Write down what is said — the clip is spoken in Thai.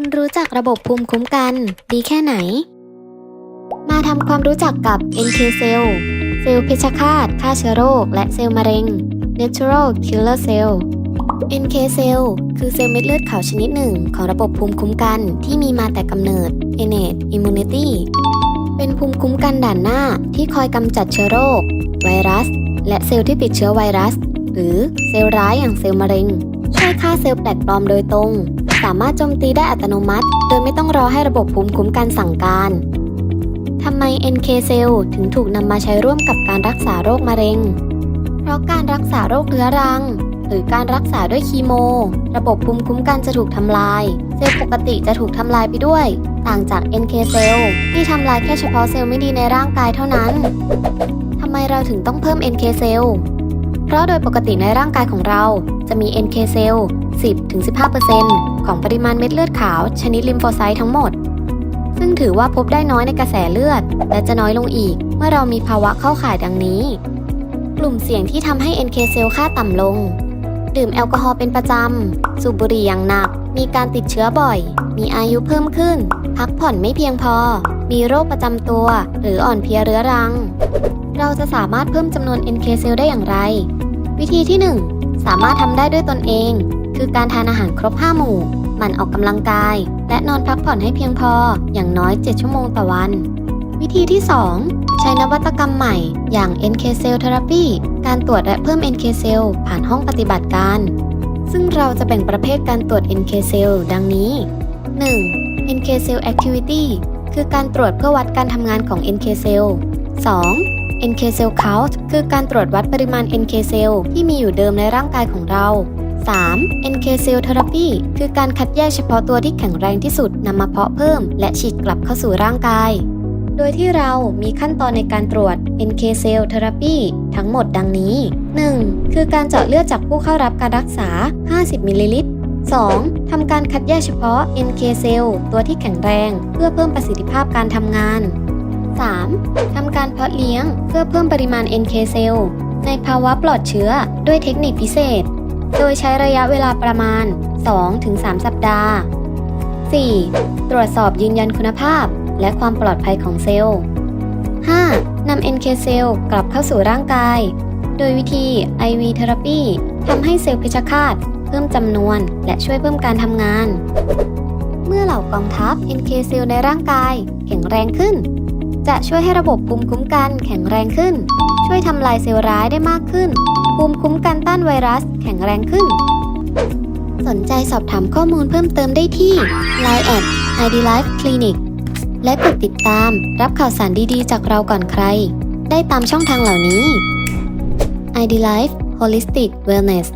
คุณรู้จักระบบภูมิคุ้มกัน ดีแค่ไหน มาทำความรู้จักกับ NK Cell เซลล์เพชฌฆาตฆ่าเชื้อโรค และเซลล์มะเร็ง Natural Killer Cell NK Cell คือเซลล์เม็ดเลือดขาวชนิดหนึ่งของระบบภูมิคุ้มกันที่มีมาแต่กำเนิด Innate Immunity เป็นภูมิคุ้มกันด่านหน้าที่คอยกำจัดเชื้อโรค ไวรัส และเซลล์ที่ติดเชื้อไวรัส หรือเซลล์ร้ายอย่างเซลล์มะเร็งช่วยฆ่าเซลล์แปลกปลอมโดยตรง สามารถโจมตีได้อัตโนมัติ โดยไม่ต้องรอให้ระบบภูมิคุ้มกันสั่งการทำไม NK เซลล์ถึงถูกนำมาใช้ร่วมกับการรักษาโรคมะเร็ง เพราะการรักษาโรคเรื้อรัง หรือการรักษาด้วยคีโม ระบบภูมิคุ้มกันจะถูกทำลาย เซลล์ปกติจะถูกทำลายไปด้วย ต่างจาก NK เซลล์ที่ทำลายแค่เฉพาะเซลล์ไม่ดีในร่างกายเท่านั้นทำไมเราถึงต้องเพิ่ม NK เซลล์ เพราะโดยปกติในร่างกายของเราจะมี NK เซลล์ 10-15%ของปริมาณเม็ดเลือดขาว ชนิดลิมโฟไซต์ทั้งหมด ซึ่งถือว่าพบได้น้อยในกระแสเลือด และจะน้อยลงอีก เมื่อเรามีภาวะเข้าข่ายดังนี้ กลุ่มเสี่ยงที่ทำให้ NK เซลล์ค่าต่ำลง ดื่มแอลกอฮอล์เป็นประจำ สูบบุหรี่อย่างหนัก มีการติดเชื้อบ่อย มีอายุเพิ่มขึ้น พักผ่อนไม่เพียงพอ มีโรคประจำตัว หรืออ่อนเพลียเรื้อรัง เราจะสามารถเพิ่มจำนวน NK เซลล์ได้อย่างไร วิธีที่ 1 สามารถทำได้ด้วยตนเอง คือการทานอาหารครบ 5 หมู่ หมั่นออกกำลังกาย และนอนพักผ่อนให้เพียงพอ อย่างน้อย 7 ชั่วโมงต่อวัน วิธีที่ 2 ใช้นวัตกรรมใหม่ อย่าง NK Cell Therapy การตรวจและเพิ่ม NK Cell ผ่านห้องปฏิบัติการ ซึ่งเราจะแบ่งประเภทการตรวจ NK Cell ดังนี้ 1. NK Cell Activity คือการตรวจเพื่อวัดการทำงานของ NK Cell 2. NK Cell Count คือการตรวจวัดปริมาณ NK Cell ที่มีอยู่เดิมในร่างกายของเรา 3. NK Cell Therapy คือการคัดแยกเฉพาะตัวที่แข็งแรงที่สุดนำมาเพาะเพิ่ม และฉีดกลับเข้าสู่ร่างกาย โดยที่เรามีขั้นตอนในการตรวจ NK Cell Therapy ทั้งหมดดังนี้ 1. คือการเจาะเลือดจากผู้เข้ารับการรักษา 50มิลลิลิตร 2. ทำการคัดแยกเฉพาะ NK Cell ตัวที่แข็งแรง เพื่อเพิ่มประสิทธิภาพการทำงาน 3. ทำการเพาะเลี้ยงเพื่อเพิ่มปริมาณ NK Cell ในภาวะปลอดเชื้อด้วยเทคนิคพิเศษ โดยใช้ระยะเวลาประมาณ 2-3 สัปดาห์ 4. ตรวจสอบยืนยันคุณภาพ และความปลอดภัยของเซลล์ 5. นำ NK เซลล์กลับเข้าสู่ร่างกาย โดยวิธี IV Therapy ทำให้เซลล์เพชฌฆาตเพิ่มจำนวนและช่วยเพิ่มการทำงาน เมื่อเหล่ากองทัพ NK เซลล์ในร่างกายแข็งแรงขึ้น จะช่วยให้ระบบภูมิคุ้มกันแข็งแรงขึ้น ช่วยทำลายเซลล์ร้ายได้มากขึ้น ภูมิคุ้มกันต้านไวรัสแข็งแรงขึ้น สนใจสอบถามข้อมูลเพิ่มเติมได้ที่ Line at ID Life Clinic และกดติดตามรับข่าวสารดีๆ จากเราก่อนใคร ได้ตามช่องทางเหล่านี้ ID Life Holistic Wellness